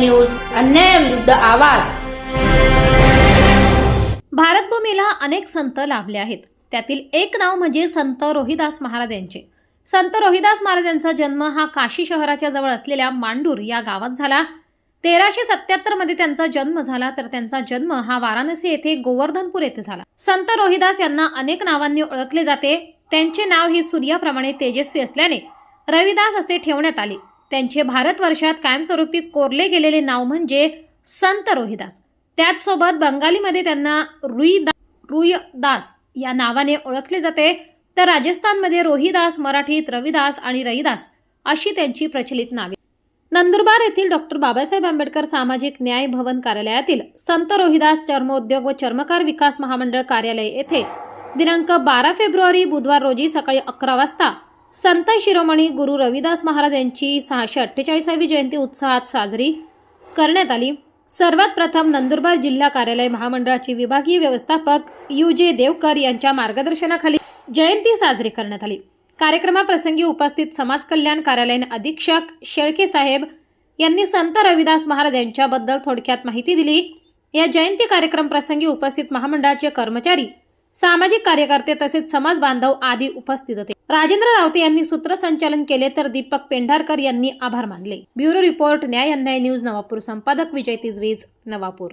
विरुद्ध आवाज. भारतभूमीला अनेक संत लाभले आहेत. त्यातील एक नाव म्हणजे संत रोहिदास महाराज यांचे. संत रोहिदास महाराज यांचा जन्म हा काशी शहराच्या जवळ असलेल्या मांडूर या गावात झाला. तेराशे सत्याहत्तरमध्ये त्यांचा जन्म झाला तर त्यांचा जन्म हा वाराणसी येथे गोवर्धनपूर येथे झाला. संत रोहिदास यांना अनेक नावांनी ओळखले जाते. त्यांचे नाव हे सूर्याप्रमाणे तेजस्वी असल्याने रविदास असे ठेवण्यात आले. त्यांचे भारतवर्षात कायमस्वरूपी कोरले गेलेले नाव म्हणजे संत रोहिदास. त्याचसोबत बंगालीमध्ये त्यांना रुईदा रुईदास या नावाने ओळखले जाते. तर राजस्थानमध्ये रोहिदास मराठीत रविदास आणि रईदास अशी त्यांची प्रचलित नावे. नंदुरबार येथील डॉक्टर बाबासाहेब आंबेडकर सामाजिक न्याय भवन कार्यालयातील संत रोहिदास चर्मोद्योग व चर्मकार विकास महामंडळ कार्यालय येथे दिनांक बारा फेब्रुवारी बुधवार रोजी सकाळी अकरा वाजता संत शिरोमणी गुरु रविदास महाराज यांची सहाशे अठ्ठेचाळीसावी जयंती उत्साहात साजरी करण्यात आली. सर्वात प्रथम नंदुरबार जिल्हा कार्यालय महामंडळाचे विभागीय व्यवस्थापक यू जे देवकर यांच्या मार्गदर्शनाखाली जयंती साजरी करण्यात आली. कार्यक्रमाप्रसंगी उपस्थित समाज कल्याण कार्यालयीन अधीक्षक शेळके साहेब यांनी संत रविदास महाराज यांच्याबद्दल थोडक्यात माहिती दिली. या जयंती कार्यक्रम प्रसंगी उपस्थित महामंडळाचे कर्मचारी सामाजिक कार्यकर्ते तसेच समाज बांधव आदी उपस्थित होते. राजेंद्र रावते यांनी सूत्रसंचालन केले तर दीपक पेंढारकर यांनी आभार मानले. ब्युरो रिपोर्ट न्याय अन्याय न्यूज नवापूर संपादक विजय तिजवीज नवापूर.